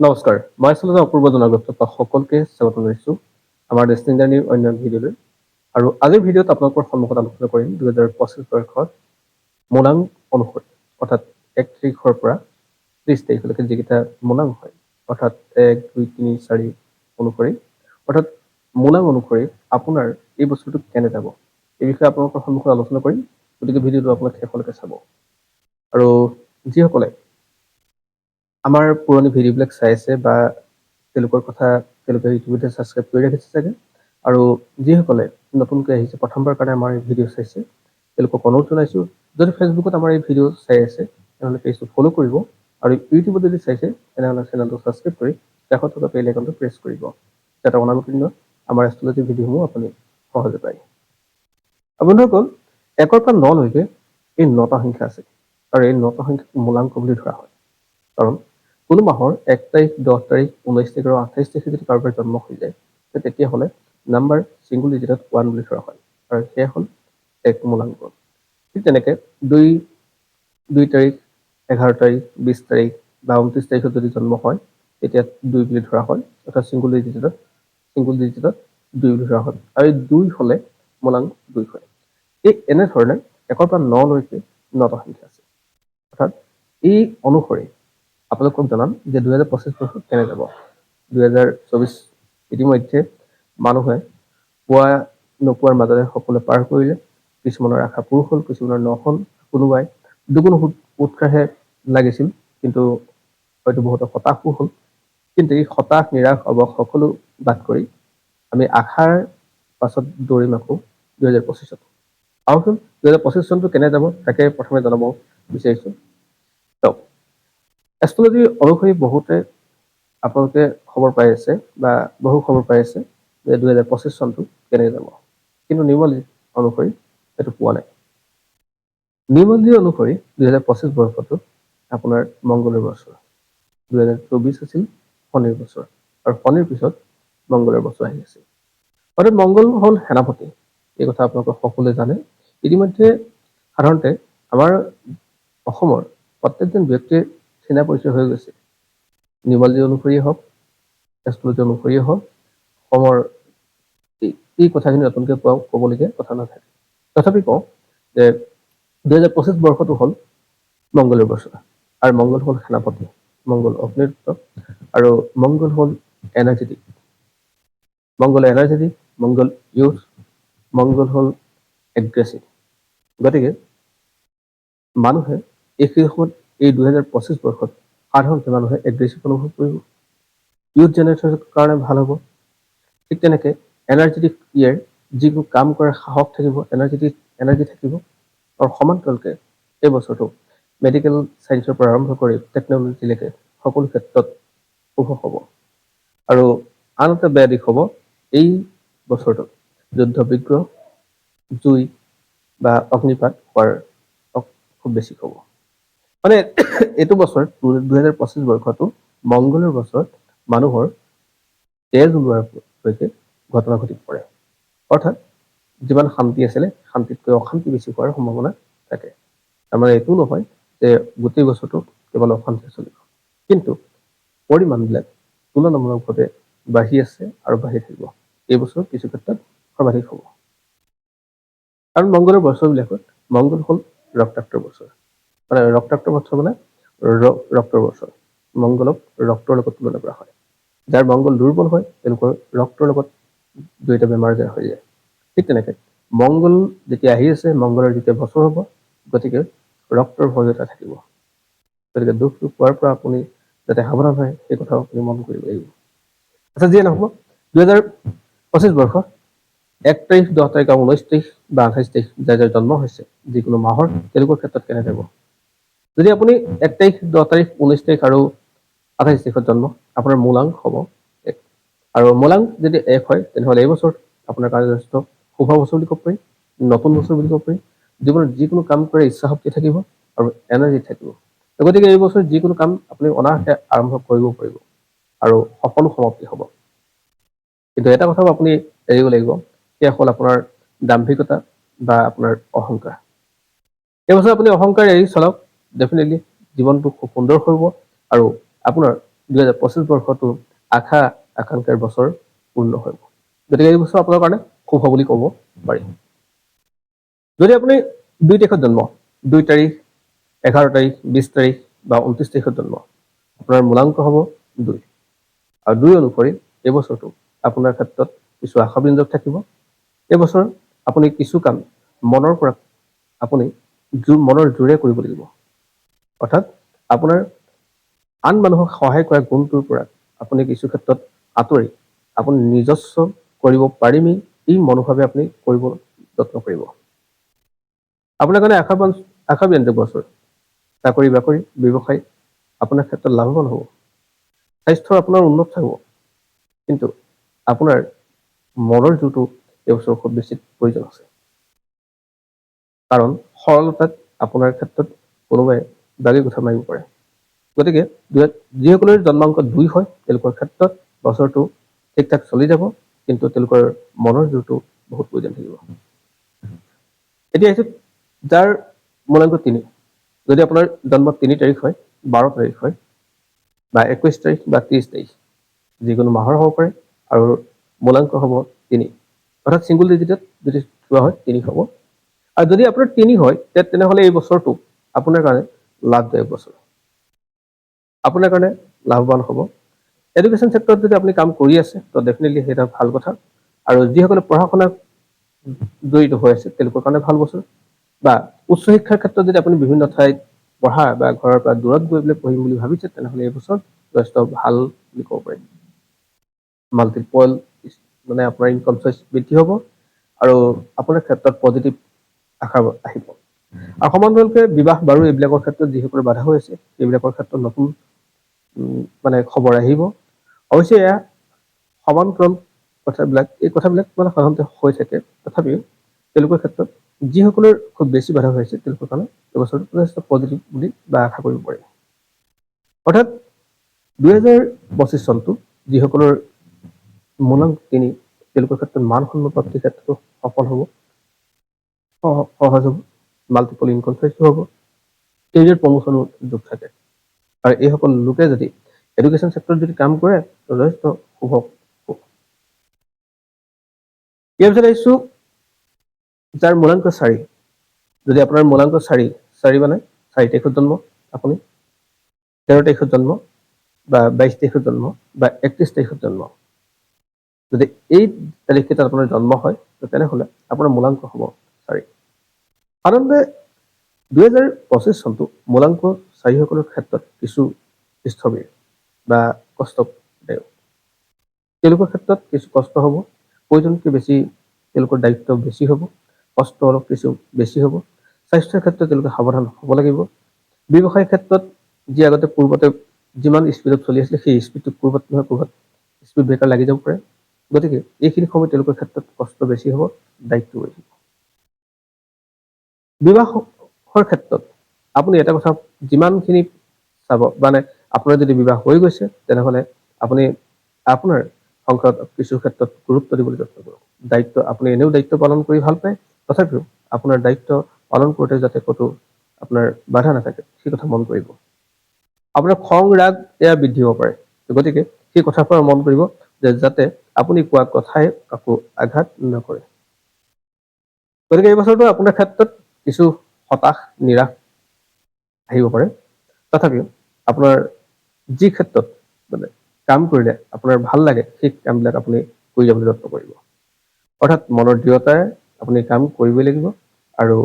নমস্কাৰ, মই আচলতে অপূৰ্ব জনাগ্ৰস্ত সকলোকে স্বাগতম জনাইছোঁ আমাৰ ডেষ্টিনি জাৰ্ণিৰ অন্য ভিডিঅ'লৈ। আৰু আজিৰ ভিডিঅ'ত আপোনালোকৰ সন্মুখত আলোচনা কৰিম দুহেজাৰ পঁচিছ বৰ্ষত মোলাং অনুসৰি, অৰ্থাৎ এক তাৰিখৰ পৰা ত্ৰিছ তাৰিখলৈকে যিকেইটা মোলাং হয়, অৰ্থাৎ এক, দুই, তিনি, চাৰি অনুসৰি। অৰ্থাৎ মোলাং অনুসৰি আপোনাৰ এই বস্তুটো কেনে যাব, এই বিষয়ে আপোনালোকৰ সন্মুখত আলোচনা কৰিম, গতিকে ভিডিঅ'টো আপোনালোকে শেষলৈকে চাব। আৰু যিসকলে আমাৰ পুৰণি ভিডিঅ'বিলাক চাই আছে বা তেওঁলোকৰ কথা তেওঁলোকে ইতিমধ্যে ছাবস্ক্ৰাইব কৰি ৰাখিছে চাগে। আৰু যিসকলে নতুনকৈ আহিছে প্ৰথমবাৰ কাৰণে আমাৰ এই ভিডিঅ' চাইছে তেওঁলোকক অনুৰোধ জনাইছোঁ যদি ফেচবুকত আমাৰ এই ভিডিঅ' চাই আছে তেনেহ'লে পেজটো ফ'ল' কৰিব আৰু ইউটিউবত যদি চাইছে তেনেহ'লে চেনেলটো ছাবস্ক্ৰাইব কৰি কাষত থকা বেল আইকনটো প্ৰেছ কৰিব যাতে অনাগত আমাৰ এষ্ট্ৰলজি ভিডিঅ'সমূহ আপুনি সহজে পায় বন্ধুসকল, একৰ পৰা নলৈকে এই নটা সংখ্যা আছে। আৰু এই নটা সংখ্যাক মূলাংক বুলি ধৰা হয়। কাৰণ কোনো মাহৰ এক তাৰিখ, দহ তাৰিখ ঊনৈছ তাৰিখ আৰু আঠাইছ তাৰিখে যদি কাৰোবাৰ জন্ম হৈ যায় তেতিয়াহ'লে নাম্বাৰ ছিংগুল ডিজিটত ওৱান বুলি ধৰা হয়। আৰু সেয়া হ'ল এক মূলাংক। ঠিক তেনেকৈ দুই দুই তাৰিখ, এঘাৰ তাৰিখ বিছ তাৰিখ বা ঊনত্ৰিছ তাৰিখত যদি জন্ম হয়, তেতিয়া দুই বুলি ধৰা হয়, অৰ্থাৎ ছিংগুল ডিজিটত ছিংগুল ডিজিটত দুই বুলি ধৰা হয়। আৰু দুই হ'লে মূলাংক দুই হয়। এই এনেধৰণে একৰ পৰা নলৈকে নটা সংখ্যা আছে। অৰ্থাৎ এই অনুসৰি আপোনালোকক জনাম যে দুহেজাৰ পঁচিছ বৰ্ষত কেনে যাব? দুহেজাৰ চৌবিছ ইতিমধ্যে মানুহে পোৱা নোপোৱাৰ মাজেৰে সকলোৱে পাৰ কৰিলে। কিছুমানৰ আশা পুৰুষ হ'ল, কিছুমানৰ নহ'ল কোনোবাই দুগুণ উৎ- উৎসাহে লাগিছিল, কিন্তু হয়তো বহুতো হতাশো হ'ল। কিন্তু এই হতাশ, নিৰাশ অৱস সকলো বাদ কৰি আমি আশাৰ পাছত দৌৰিম আকৌ দুহেজাৰ পঁচিছত। আহকচোন, দুহেজাৰ পঁচিছ চনটো কেনে যাব, তাকে প্ৰথমে জনাব বিচাৰিছোঁ। চাওক এষ্ট্ৰলজি অনুসৰি বহুতে আপোনালোকে খবৰ পাই আছে বা বহু খবৰ পাই আছে যে দুহেজাৰ পঁচিছ চনটো কেনেকৈ যাব। কিন্তু নিৰ্মলী অনুসৰি সেইটো পোৱা নাই। নিৰ্মলী অনুসৰি দুহেজাৰ পঁচিছ বৰ্ষটো আপোনাৰ মংগলৰ বছৰ, দুহেজাৰ চৌবিছ আছিল শনিৰ বছৰ আৰু শনিৰ পিছত মংগলৰ বছৰ আহি আছে অৰ্থাৎ মংগল হ'ল সেনাপতি, এই কথা আপোনালোকে সকলোৱে জানে। ইতিমধ্যে সাধাৰণতে আমাৰ অসমৰ প্ৰত্যেকজন ব্যক্তিৰ চিনা পৰিচয় হৈ গৈছে। নিৰ্মলজী অনুসৰিয়ে হওক এষ্ট্ৰলজী অনুসৰিয়ে হওক, অসমৰ এই- কথাখিনি নতুনকৈ কোৱা, ক'বলগীয়া কথা নাথাকে। তথাপি কওঁ যে দুহেজাৰ পঁচিছ বৰ্ষটো হ'ল মংগলৰ বছৰ আৰু মংগল হ'ল সেনাপতি। মংগল অগ্নিৰুদ্ৰ আৰু মংগল হ'ল energetic Mangal energetic Mangal youth Mangal হ'ল এগ্ৰেছিভ গতিকে মানুহে এই সেই সময়ত এই দুহেজাৰ পঁচিছ বৰ্ষত সাধাৰণতে মানুহে এগ্ৰেছিভ অনুভৱ কৰিব। ইউথ জেনেৰেশ্যনৰ কাৰণে ভালো হ'ব। ঠিক তেনেকৈ এনাৰ্জেটিক ইয়েৰ যিবোৰ কাম কৰাৰ সাহস থাকিব এনাৰ্জেটিক এনাৰ্জি থাকিব। আৰু সমান্তৰালকৈ এই বছৰটো মেডিকেল ছায়েন্সৰ পৰা আৰম্ভ কৰি টেকন'লজিলৈকে সকলো ক্ষেত্ৰত শুভ হ'ব। আৰু আন এটা বেয়া দিশ হ'ব, এই বছৰটোত যুদ্ধ, বিগ্ৰহ, জুই বা অগ্নিপাত হোৱাৰ খুব বেছি হ'ব। মানে এইটো বছৰ দুহেজাৰ পঁচিছ বৰ্ষটো মংগলৰ বছৰত মানুহৰ তেজ ওলোৱাৰলৈকে ঘটনা ঘটি পৰে। অৰ্থাৎ যিমান শান্তি আছিলে শান্তিতকৈ অশান্তি বেছি হোৱাৰ সম্ভাৱনা থাকে। তাৰমানে এইটো নহয় যে গোটেই বছৰটো কেৱল অশান্তি চলিব। কিন্তু পৰিমাণবিলাক তুলনামূলকভাৱে বাঢ়ি আছে আৰু বাঢ়ি থাকিব। এই বছৰ কিছু ক্ষেত্ৰত সৰ্বাধিক হ'ব। কাৰণ মংগলৰ বছৰবিলাকত মংগল হ'ল ৰক্তাক্তৰ বছৰ। মানে ৰক্তাক্ত বছৰ মানে ৰ- ৰক্তৰ বছৰ মংগলক ৰক্তৰ লগত তুলনা কৰা হয়। যাৰ মংগল দুৰ্বল হয় তেওঁলোকৰ ৰক্তৰ লগত জড়িত বেমাৰ আজাৰ হৈ যায়। ঠিক তেনেকৈ মংগল যেতিয়া আহি আছে মংগলৰ যেতিয়া বছৰ হ'ব, গতিকে ৰক্তৰ ভয় এটা থাকিব। গতিকে দুখ দুখ পোৱাৰ পৰা আপুনি যাতে সাৱধান হয়, সেই কথাও আপুনি মন কৰিব লাগিব। আচ্ছা যিয়ে নহ'ব দুহেজাৰ পঁচিছ বৰ্ষ এক তাৰিখ, দহ তাৰিখ আৰু ঊনৈছ তাৰিখ বা আঠাইছ তাৰিখ, যাৰ যাৰ জন্ম হৈছে, যিকোনো মাহৰ, তেওঁলোকৰ ক্ষেত্ৰত কেনে যাব? যদি আপুনি এক তাৰিখ, দহ তাৰিখ ঊনৈছ তাৰিখ আৰু আঠাইছ তাৰিখত জন্ম, আপোনাৰ মূলাংক হ'ব। এক। আৰু মূলাংক যদি এক হয়, তেনেহ'লে এই বছৰ আপোনাৰ কাৰণে যথেষ্ট শুভ বছৰ বুলি ক'ব পাৰি, নতুন বছৰ বুলি ক'ব পাৰি। জীৱনত যিকোনো কাম কৰে ইচ্ছা শক্তি থাকিব আৰু এনাৰ্জি থাকিব। গতিকে এই বছৰ যিকোনো কাম আপুনি অনায়াসে আৰম্ভ কৰিব পাৰিব আৰু সফলো সমাপ্তি হ'ব। কিন্তু এটা কথাও আপুনি এৰিব লাগিব, সেয়া হ'ল আপোনাৰ দাম্ভিকতা বা আপোনাৰ অহংকাৰ। এই বছৰ আপুনি অহংকাৰ এৰি চলাওক ডেফিনেটলি জীৱনটো খুব সুন্দৰ হ'ব আৰু আপোনাৰ দুহেজাৰ পঁচিছ বৰ্ষটো আশা আকাংক্ষাৰ বছৰ পূৰ্ণ হ'ব গতিকে এই বছৰ আপোনাৰ কাৰণে শুভ বুলি ক'ব পাৰি। যদি আপুনি দুই তাৰিখত জন্ম দুই তাৰিখ এঘাৰ তাৰিখ বিছ তাৰিখ বা ঊনত্ৰিছ তাৰিখত জন্ম আপোনাৰ মূলাংক হ'ব দুই। আৰু দুই অনুসৰি এই বছৰটো আপোনাৰ ক্ষেত্ৰত কিছু আশাব্যঞ্জক থাকিব। এই বছৰ আপুনি কিছু কাম মনৰ পৰা আপুনি মনৰ জোৰে কৰিব লাগিব। অৰ্থাৎ আপোনাৰ আন মানুহক সহায় কৰা গুণটোৰ পৰা আপুনি কিছু ক্ষেত্ৰত আঁতৰি আপুনি নিজস্ব কৰিব পাৰিমেই এই মনোভাৱে আপুনি কৰিব যত্ন কৰিব। আপোনাৰ কাৰণে আশাবান আশাব্যঞ্জক বছৰ। চাকৰি বাকৰি, ব্যৱসায় আপোনাৰ ক্ষেত্ৰত লাভৱান হ'ব। স্বাস্থ্য আপোনাৰ উন্নত থাকিব কিন্তু আপোনাৰ মনৰ জোৰটো এই বছৰ খুব বেছি প্ৰয়োজন আছে। কাৰণ সৰলতাত আপোনাৰ ক্ষেত্ৰত কোনোবাই দাগি কথা মাৰিব পাৰে গতিকে যিসকলৰ জন্মাংক দুই হয়, তেওঁলোকৰ ক্ষেত্ৰত বছৰটো ঠিক ঠাক চলি যাব, কিন্তু তেওঁলোকৰ মনৰ জোৰটো বহুত প্ৰয়োজন থাকিব। এতিয়া আহিছোঁ যাৰ মূলাংক তিনি, যদি আপোনাৰ জন্ম তিনি তাৰিখ হয়, বাৰ তাৰিখ হয়, বা একৈছ তাৰিখ বা ত্ৰিছ তাৰিখ, যিকোনো মাহৰ হ'ব পাৰে, আৰু মূলাংক হ'ব তিনি, অৰ্থাৎ ছিংগুল ডিজিটত যদি চোৱা হয়, তিনি হ'ব। আৰু যদি আপোনাৰ তিনি হয় তেনেহ'লে এই বছৰটো আপোনাৰ কাৰণে লাভদায়ক বছৰ। আপোনাৰ কাৰণে লাভৱান হ'ব। এডুকেশ্যন ক্ষেত্ৰত যদি আপুনি কাম কৰি আছে, তো ডেফিনেটলি সেইটো ভালো কথা। আৰু যিসকলে পঢ়া শুনা জড়িত হৈ আছে, তেওঁলোকৰ কাৰণে ভালো বছৰ। বা উচ্চ শিক্ষাৰ ক্ষেত্ৰত যদি আপুনি বিভিন্ন ঠাইত পঢ়া বা ঘৰৰ পৰা দূৰত গৈ পেলাই পঢ়িম বুলি ভাবিছে, তেনেহ'লে এই বছৰ যথেষ্ট ভালো বুলি ক'ব পাৰিম মাল্টিপল মানে আপোনাৰ ইনকম চ'ৰ্চ বৃদ্ধি হ'ব আৰু আপোনাৰ ক্ষেত্ৰত পজিটিভ আশা আহিব। আৰু সমান্তৰালকৈ বিবাহ বাৰু এইবিলাকৰ ক্ষেত্ৰত যিসকলৰ বাধা হৈ আছে সেইবিলাকৰ ক্ষেত্ৰত নতুন মানে খবৰ আহিব। অৱশ্যে এয়া সমান্তৰাল কথাবিলাক এই কথাবিলাক মানে সাধাৰণতে হৈ থাকে। তথাপিও তেওঁলোকৰ ক্ষেত্ৰত যিসকলৰ খুব বেছি বাধা হৈ আছে তেওঁলোকৰ কাৰণে এই বছৰটো যথেষ্ট পজিটিভ বুলি বা আশা কৰিব পাৰি। অৰ্থাৎ দুহেজাৰ পঁচিছ চনটো যিসকলৰ মূলাংক তিনি তেওঁলোকৰ ক্ষেত্ৰত মান সন্মান প্ৰাপ্তিৰ ক্ষেত্ৰতো সফল হ'ব সহ- সহজ হ'ব। মাল্টিপল চ'ৰ্চো হ'ব কেৰিয়াৰ প্ৰমোচনো যোগ থাকে। আৰু এইসকল লোকে যদি এডুকেশ্যন চেক্টৰত যদি কাম কৰে, যথেষ্ট শুভ ইয়াৰ আহিছোঁ যাৰ মূলাংক চাৰি। যদি আপোনাৰ মূলাংক চাৰি চাৰি মানে চাৰি তাৰিখত জন্ম, আপুনি তেৰ তাৰিখত জন্ম বা বাইছ তাৰিখত জন্ম বা একত্ৰিছ তাৰিখত জন্ম। যদি এই তাৰিখকেইটাত আপোনাৰ জন্ম হয় তেনেহ'লে আপোনাৰ মূলাংক হ'ব। চাৰি সাধাৰণতে দুহেজাৰ পঁচিছ চনটো মূলাংক চাৰিসকলৰ ক্ষেত্ৰত কিছু স্থবিৰ বা কষ্টদায়ক। তেওঁলোকৰ ক্ষেত্ৰত কিছু কষ্ট হ'ব প্ৰয়োজনতকৈ বেছি, তেওঁলোকৰ দায়িত্ব বেছি হ'ব, কষ্ট অলপ কিছু বেছি হ'ব, স্বাস্থ্যৰ ক্ষেত্ৰত তেওঁলোকে সাৱধান হ'ব লাগিব। ব্যৱসায়ৰ ক্ষেত্ৰত যি আগতে পূৰ্বতে যিমান স্পীডত চলি আছিলে, সেই স্পীডটো পূৰ্বত নহয়, পূৰ্বত স্পীড ব্ৰেকাৰ লাগি যাব পাৰে। গতিকে এইখিনি সময় তেওঁলোকৰ ক্ষেত্ৰত কষ্ট বেছি হ'ব, দায়িত্ব বেছি বিবাহৰ ক্ষেত্ৰত আপুনি এটা কথা যিমানখিনি চাব মানে আপোনাৰ যদি বিবাহ হৈ গৈছে, তেনেহ'লে আপুনি আপোনাৰ সংসাৰত কিছু ক্ষেত্ৰত গুৰুত্ব দিবলৈ যত্ন কৰক। দায়িত্ব আপুনি এনেও দায়িত্ব পালন কৰি ভালো পায়, তথাপিও আপোনাৰ দায়িত্ব পালন কৰোঁতে যাতে ক'তো আপোনাৰ বাধা নাথাকে সেই কথা মন কৰিব। আপোনাৰ খং ৰাগ এয়া বৃদ্ধি হ'ব পাৰে। গতিকে সেই কথাৰ পৰা মন কৰিব যে যাতে আপুনি কোৱা কথাই কাকো আঘাত নকৰে। গতিকে এই বছৰটো আপোনাৰ ক্ষেত্ৰত কিছু হতাশ নিৰাশ আহিব পাৰে। তথাপিও আপোনাৰ যি ক্ষেত্ৰত মানে কাম কৰিলে আপোনাৰ ভালো লাগে, সেই কামবিলাক আপুনি কৰি যাবলৈ যত্ন কৰিব। অৰ্থাৎ মনৰ দৃঢ়তাৰে আপুনি কাম কৰিবই লাগিব আৰু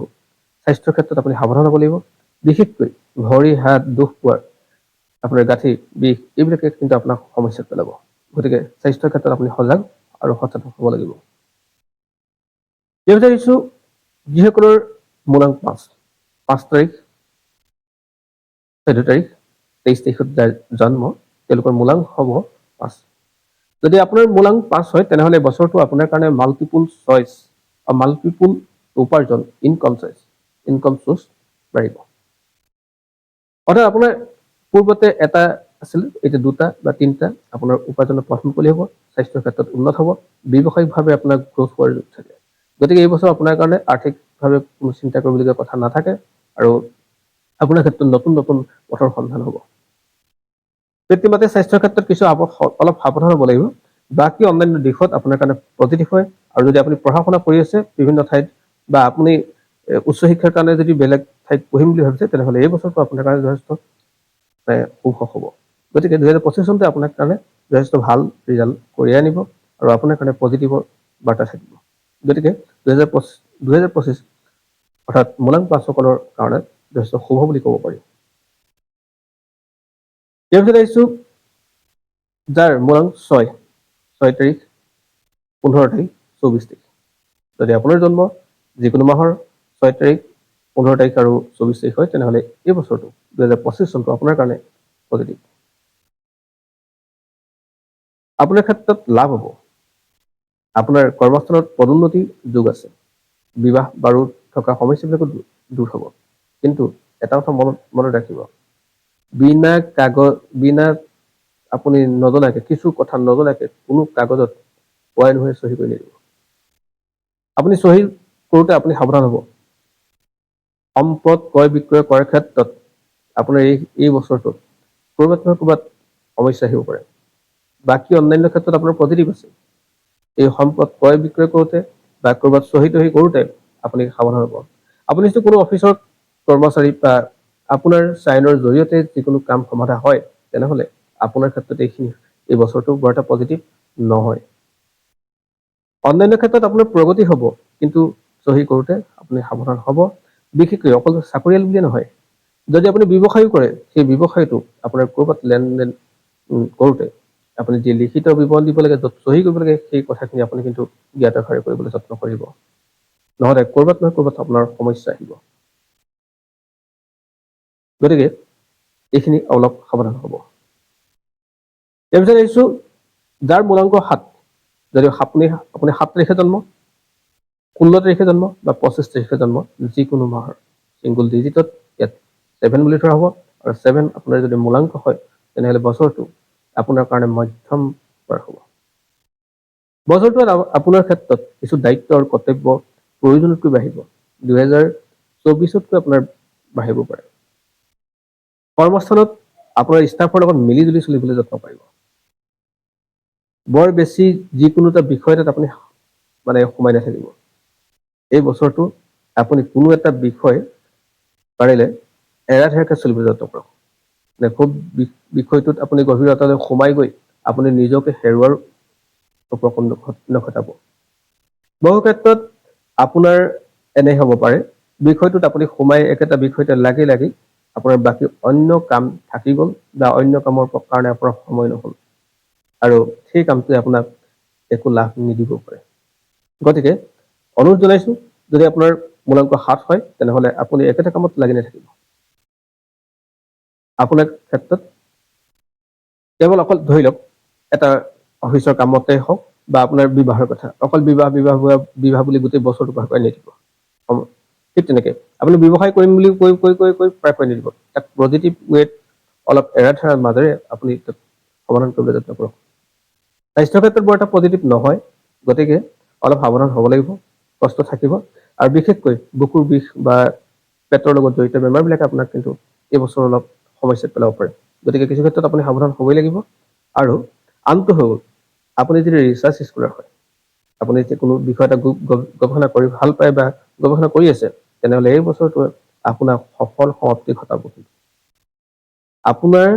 স্বাস্থ্যৰ ক্ষেত্ৰত আপুনি সাৱধান হ'ব লাগিব। বিশেষকৈ ভৰি, হাত, দুখ পোৱাৰ আপোনাৰ গাঁঠি, বিষ, এইবিলাকে কিন্তু আপোনাক সমস্যাত পেলাব। গতিকে স্বাস্থ্যৰ ক্ষেত্ৰত আপুনি সজাগ আৰু সচেতন হ'ব লাগিব। এই আহিছোঁ যিসকলৰ মূলাংক পাঁচ। পাঁচ তাৰিখ চৈধ্য তাৰিখ তেইছ তাৰিখত জন্ম, তেওঁলোকৰ মূলাংক হ'ব পাঁচ। যদি আপোনাৰ মূলাংক পাঁচ হয়, তেনেহ'লে বছৰটো আপোনাৰ কাৰণে মাল্টিপুল চইচ মাল্টিপুল উপাৰ্জন ইনকম চইচ ইনকম চ'ৰ্চ বাঢ়িব। অৰ্থাৎ আপোনাৰ পূৰ্বতে এটা আছিল, এতিয়া দুটা বা তিনিটা আপোনাৰ উপাৰ্জনৰ পথ মুকলি হ'ব, স্বাস্থ্যৰ ক্ষেত্ৰত উন্নত হ'ব, ব্যৱসায়িকভাৱে আপোনাৰ গ্ৰ'থ হোৱাৰ যোগ থাকে গতিকে এই বছৰ আপোনাৰ কাৰণে আৰ্থিকভাৱে কোনো চিন্তা কৰিবলগীয়া কথা নাথাকে আৰু আপোনাৰ ক্ষেত্ৰত নতুন নতুন পথৰ সন্ধান হ'ব। পিতৃ মাতৃৰ স্বাস্থ্যৰ ক্ষেত্ৰত কিছু অলপ সাৱধান হ'ব লাগিব। বাকী অন্যান্য দিশত আপোনাৰ কাৰণে পজিটিভ হয় আৰু যদি আপুনি পঢ়া শুনা কৰি আছে বিভিন্ন ঠাইত বা আপুনি উচ্চ শিক্ষাৰ কাৰণে যদি বেলেগ ঠাইত পঢ়িম বুলি ভাবিছে, তেনেহ'লে এই বছৰটো আপোনাৰ কাৰণে যথেষ্ট শুভ হ'ব। গতিকে দুহেজাৰ পঁচিছ চনটো আপোনাৰ কাৰণে যথেষ্ট ভালো ৰিজাল্ট কঢ়িয়াই আনিব আৰু আপোনাৰ কাৰণে পজিটিভৰ বাৰ্তা থাকিব। গতিকে দুহেজাৰ পঁচিছ দুহেজাৰ পঁচিছ অৰ্থাৎ মূলাং পাছসকলৰ কাৰণে যথেষ্ট শুভ বুলি ক'ব পাৰি। ইয়াৰ পিছত আহিছোঁ যাৰ মূলাং ছয় ছয় তাৰিখ পোন্ধৰ তাৰিখ চৌবিছ তাৰিখ। যদি আপোনাৰ জন্ম যিকোনো মাহৰ ছয় তাৰিখ পোন্ধৰ তাৰিখ আৰু চৌবিছ তাৰিখ হয় তেনেহ'লে এই বছৰটো দুহেজাৰ পঁচিছ চনটো আপোনাৰ কাৰণে পজিটিভ আপোনাৰ ক্ষেত্ৰত লাভ হ'ব। আপোনাৰ কৰ্মস্থলত পদোন্নতি যোগ আছে। বিবাহ বাৰু থকা সমস্যাবিলাকো দূৰ- হ'ব। কিন্তু এটা কথা মনত মনত ৰাখিব। বিনা কাগজ বিনা আপুনি নজনাকে, কিছু কথা নজনাকে কোনো কাগজত পোৱাই নোহোৱাই চহী কৰি নিদিব। আপুনি চহী কৰোঁতে আপুনি সাৱধান হ'ব। সম্পদ ক্ৰয় বিক্ৰয় কৰাৰ ক্ষেত্ৰত আপোনাৰ এই এই বছৰটোত ক'ৰবাত নহয় ক'ৰবাত সমস্যা আহিব পাৰে। বাকী অন্যান্য ক্ষেত্ৰত আপোনাৰ পজিটিভ আছে। এই সম্পদ ক্ৰয় বিক্ৰয় কৰোঁতে বা ক'ৰবাত চহী তহী কৰোঁতে আপুনি সাৱধান হ'ব। আপুনি যদি কোনো অফিচৰ কৰ্মচাৰী বা আপোনাৰ চাইনৰ জৰিয়তে যিকোনো কাম সমাধা হয়, তেনেহ'লে আপোনাৰ ক্ষেত্ৰত এইখিনি এই বছৰটো বৰ এটা পজিটিভ নহয়। অন্যান্য ক্ষেত্ৰত আপোনাৰ প্ৰগতি হ'ব, কিন্তু চহী কৰোঁতে আপুনি সাৱধান হ'ব। বিশেষকৈ অকল চাকৰিয়াল বুলিয়ে নহয়। যদি আপুনি ব্যৱসায়ো কৰে, সেই ব্যৱসায়টো আপোনাৰ ক'ৰবাত লেনদেন কৰোঁতে আপুনি যি লিখিত বিৱৰণ দিব লাগে য'ত চহী কৰিব লাগে সেই কথাখিনি আপুনি কিন্তু জ্ঞাতসাৰে কৰিবলৈ যত্ন কৰিব। নহ'লে ক'ৰবাত নহয় ক'ৰবাত আপোনাৰ সমস্যা আহিব। গতিকে এইখিনি অলপ সাৱধান হ'ব। তাৰপিছত আহিছোঁ যাৰ মূলাংক সাত যদি আপুনি আপুনি সাত তাৰিখে জন্ম ষোল্ল তাৰিখে জন্ম বা পঁচিছ তাৰিখে জন্ম যিকোনো মাহৰ ছিংগুল ডিজিটত ইয়াত ছেভেন বুলি ধৰা হ'ব। আৰু ছেভেন আপোনাৰ যদি মূলাংক হয় তেনেহ'লে বছৰটো আপোনাৰ কাৰণে মধ্যম পৰা হ'ব। বছৰটোত আপ- আপোনাৰ ক্ষেত্ৰত কিছু দায়িত্ব আৰু কৰ্তব্য প্ৰয়োজনতকৈ বাঢ়িব। দুহেজাৰ চৌবিছতকৈ আপোনাৰ বাঢ়িব পাৰে। কৰ্মস্থানত আপোনাৰ ষ্টাফৰ লগত মিলি জুলি চলিবলৈ যত্ন পাৰিব বৰ বেছি যিকোনো এটা বিষয় এটাত আপুনি মানে সোমাই নাথাকিব। এই বছৰটো আপুনি কোনো এটা বিষয় পাৰিলে এৰা ধেৰাকৈ চলিবলৈ যত্ন কৰক। বি- বিষয়টোত আপুনি গভীৰতালৈ সোমাই গৈ আপুনি নিজকে হেৰুৱাৰ উপক্ৰম নঘ- নঘটাব। বহু ক্ষেত্ৰত আপোনাৰ এনে হ'ব পাৰে। বিষয়টোত আপুনি সোমাই একেটা বিষয়তে লাগি লাগি আপোনাৰ বাকী অন্য কাম থাকি গ'ল বা অন্য কামৰ কাৰণে আপোনাৰ সময় নহ'ল। আৰু সেই কামটোৱে আপোনাক একো লাভ নিদিব পাৰে। গতিকে অনুৰোধ জনাইছোঁ যদি আপোনাৰ মূলাংক সাত হয় তেনেহ'লে আপুনি একেটা কামত লাগি নাথাকিব। আপোনাৰ ক্ষেত্ৰত? কেৱল অকল ধৰি লওক, এটা অফিচৰ কামতে হওক বা আপোনাৰ বিবাহৰ কথা, অকল বিবাহ বিবাহ বিবাহ বুলি গোটেই বছৰটো পাৰ কৰি নিদিব। ঠিক তেনেকে। আপুনি ব্যৱসায় কৰিম বুলি কৈ কৈ কৈ কৈ প্ৰায় কৰি নিদিব। তাক পজিটিভ ৱেত অলপ এৰা ধৰাৰ মাজেৰে আপুনি তাক সমাধান কৰিবলৈ যত্ন কৰক। স্বাস্থ্যৰ ক্ষেত্ৰত বৰ এটা পজিটিভ নহয়। গতিকে অলপ সাৱধান হ'ব লাগিব, কষ্ট থাকিব। আৰু বিশেষকৈ বুকুৰ বিষ বা পেটৰ লগত জড়িত বেমাৰবিলাকে আপোনাক কিন্তু এই বছৰ অলপ সমস্যাত পেলাব পাৰে। গতিকে কিছু ক্ষেত্ৰত আপুনি সাৱধান হ'বই লাগিব। আৰু আনটো হৈ গ'ল আপুনি যদি ৰিচাৰ্চ স্কলাৰ হয়, আপুনি যদি কোনো বিষয় এটা গৱেষণা কৰি ভালো পায় বা গৱেষণা কৰি আছে, তেনেহ'লে এই বছৰটোৱে আপোনাক সফল সমাপ্তি ঘটাব কিন্তু। আপোনাৰ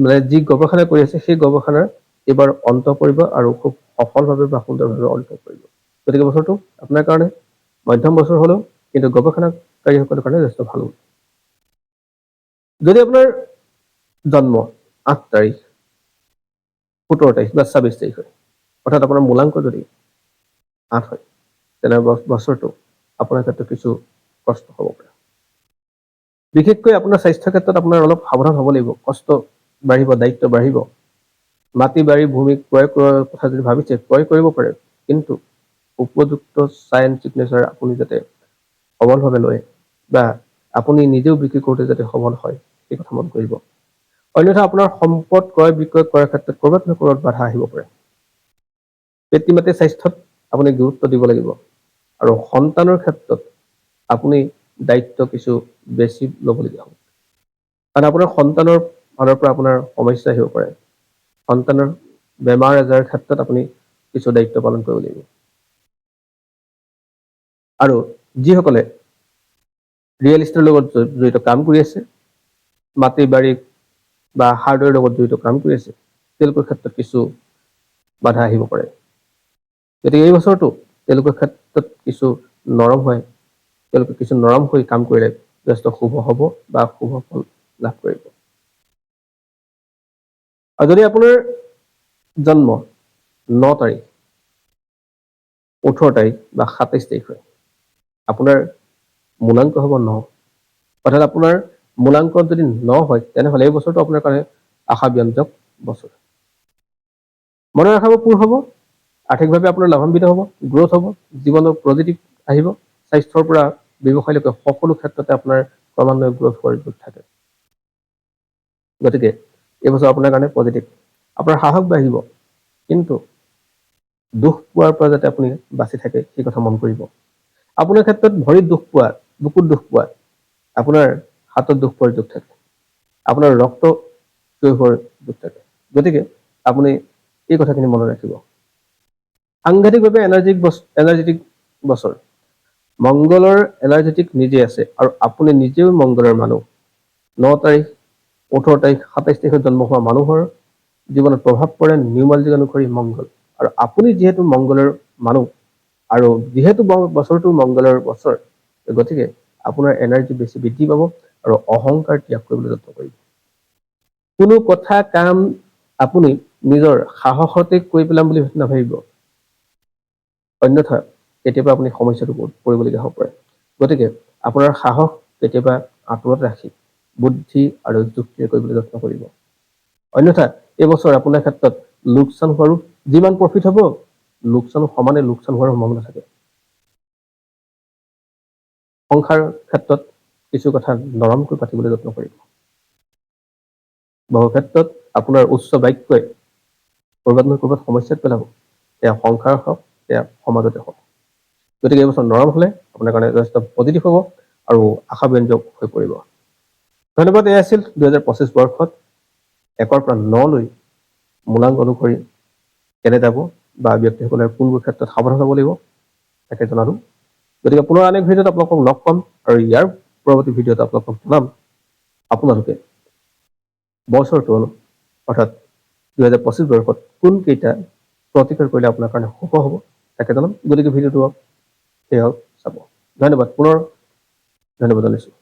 মানে যি গৱেষণা কৰি আছে, সেই গৱেষণাৰ এইবাৰ অন্ত পৰিব আৰু খুব সফলভাৱে বা সুন্দৰভাৱে অন্ত পৰিব। গতিকে বছৰটো আপোনাৰ কাৰণে, মধ্যম বছৰ হ'লেও কিন্তু গৱেষণাকাৰীসকলৰ কাৰণে যথেষ্ট ভালো যদি আপোনাৰ জন্ম আঠ তাৰিখ সোতৰ তাৰিখ বা ছাব্বিছ তাৰিখ হয় অৰ্থাৎ আপোনাৰ মূলাংক যদি আঠ হয়, তেনে বছৰটো আপোনাৰ ক্ষেত্ৰত কিছু কষ্ট হ'ব পাৰে। বিশেষকৈ আপোনাৰ স্বাস্থ্যৰ ক্ষেত্ৰত আপোনাৰ অলপ সাৱধান হ'ব লাগিব, কষ্ট বাঢ়িব, দায়িত্ব বাঢ়িব। মাটি, বাৰী, ভূমি ক্ৰয় কৰাৰ কথা যদি ভাবিছে, ক্ৰয় কৰিব পাৰে, কিন্তু উপযুক্ত চাইন চিগনেচাৰ আপুনি যাতে সবলভাৱে লয় বা আপুনি নিজেও বিক্ৰী কৰোঁতে যাতে সবল হয় সেই কথা মন কৰিব। অন্যথা আপোনাৰ সম্পদ ক্ৰয় বিক্ৰয় কৰাৰ ক্ষেত্ৰত ক'ৰবাত নহয় ক'ৰবাত বাধা আহিব পাৰে। পিতৃ মাতৃৰ স্বাস্থ্যত আপুনি গুৰুত্ব দিব লাগিব আৰু সন্তানৰ ক্ষেত্ৰত আপুনি দায়িত্ব কিছু বেছি ল'বলগীয়া হ'ব। কাৰণ আপোনাৰ সন্তানৰ ফালৰ পৰা আপোনাৰ সমস্যা আহিব পাৰে। সন্তানৰ বেমাৰ আজাৰৰ ক্ষেত্ৰত আপুনি কিছু দায়িত্ব পালন কৰিব লাগিব। আৰু যিসকলে ৰিয়েল ইষ্টেটৰ লগত জড়িত কাম কৰি আছে। মাটি বাৰী বা হাৰ্ডৱেৰ লগত জড়িত কাম কৰি আছে। তেওঁলোকৰ ক্ষেত্ৰত কিছু বাধা আহিব পাৰে। গতিকে এই বছৰটো তেওঁলোকৰ ক্ষেত্ৰত কিছু নৰম হয়। তেওঁলোকে কিছু নৰম হৈ কাম কৰিলে যথেষ্ট শুভ হ'ব বা শুভ ফল লাভ কৰিব। আৰু যদি আপোনাৰ জন্ম ন তাৰিখ ওঠৰ তাৰিখ বা সাতাইছ তাৰিখ হয় আপোনাৰ মূলাংক হ'ব ন অৰ্থাৎ আপোনাৰ মূলাংকত যদি ন হয় তেনেহ'লে এই বছৰটো আপোনাৰ কাৰণে আশাব্যঞ্জক বছৰ। মনৰ আশাবোৰ পূৰ হ'ব। আৰ্থিকভাৱে আপোনাৰ লাভান্বিত হ'ব গ্ৰ'থ হ'ব জীৱনৰ পজিটিভ আহিব। স্বাস্থ্যৰ পৰা ব্যৱসায়লৈকে সকলো ক্ষেত্ৰতে আপোনাৰ ক্ৰমান্বয়ে গ্ৰ'থ হোৱাৰ যোগ থাকে। গতিকে এই বছৰ আপোনাৰ কাৰণে পজিটিভ আপোনাৰ সাহস বাঢ়িব কিন্তু দুখ পোৱাৰ পৰা যাতে আপুনি বাচি থাকে সেই কথা মন কৰিব। আপোনাৰ ক্ষেত্ৰত ভৰিত দুখ পোৱা বুকুত দুখ পোৱা, আপোনাৰ হাতত দুখ পোৱাৰ যোগ থাকে। আপোনাৰ ৰক্ত ক্ষয় হোৱাৰ যোগ থাকে। গতিকে আপুনি এই কথাখিনি মনত ৰাখিব। সাংঘাতিকভাৱে এনাৰ্জিক এনাৰ্জেটিক বছৰ। মংগলৰ এনাৰ্জেটিক নিজে আছে আৰু আপুনি নিজেও মংগলৰ মানুহ। ন তাৰিখ, ওঠৰ তাৰিখ, সাতাইছ তাৰিখত জন্ম হোৱা মানুহৰ জীৱনত প্ৰভাৱ পৰে নিউমালজিক অনুসৰি মংগল। আৰু আপুনি যিহেতু মংগলৰ মানুহ আৰু যিহেতু বছৰটো মংগলৰ বছৰ গতিকে আপোনাৰ এনাৰ্জি বেছি বৃদ্ধি পাব আৰু অহংকাৰ ত্যাগ কৰিবলৈ যত্ন কৰিব। কোনো কথা কাম আপুনি নিজৰ সাহসতে কৈ পেলাম বুলি নাভাবিব। অন্যথা কেতিয়াবা আপুনি সমস্যাটো পৰ- পৰিবলগীয়া হ'ব পাৰে। গতিকে আপোনাৰ সাহস কেতিয়াবা আঁতৰত ৰাখি বুদ্ধি আৰু যুক্তিৰে কৰিবলৈ যত্ন কৰিব। অন্যথা এই বছৰ আপোনাৰ ক্ষেত্ৰত লোকচান হোৱাৰো যিমান প্ৰফিট হ'ব লোকচান সমানে লোকচান হোৱাৰ সম্ভাৱনা থাকে। সংসাৰৰ ক্ষেত্ৰত কিছু কথা নৰমকৈ পাতিবলৈ যত্ন কৰিব। বহু ক্ষেত্ৰত আপোনাৰ উচ্চ বাক্যই ক'ৰবাত নহয় ক'ৰবাত সমস্যাত পেলাব। এয়া সংসাৰ হওক এয়া সমাজতে হওক। গতিকে এই বছৰ নৰম হ'লে আপোনাৰ কাৰণে যথেষ্ট পজিটিভ হ'ব আৰু আশাব্যঞ্জক হৈ পৰিব। ধন্যবাদ এয়া আছিল দুহেজাৰ পঁচিছ বৰ্ষত একৰ পৰা নলৈ মূলাংক অনুসৰি কেনে যাব বা ব্যক্তিসকলে কোনবোৰ ক্ষেত্ৰত সাৱধান হ'ব লাগিব তাকে জনালোঁ। গতিকে পুনৰ আন এক ভিডিঅ'ত আপোনালোকক লগ পাম আৰু ইয়াৰ পৰৱৰ্তী ভিডিঅ'ত আপোনালোকক জনাম আপোনালোকে বছৰটো অৰ্থাৎ দুহেজাৰ পঁচিছ বৰ্ষত কোনকেইটা প্ৰতিকাৰ কৰিলে আপোনাৰ কাৰণে শুভ হ'ব তাকে জনাম। গতিকে ভিডিঅ'টো সেয়া চাব। ধন্যবাদ। পুনৰ ধন্যবাদ জনাইছোঁ।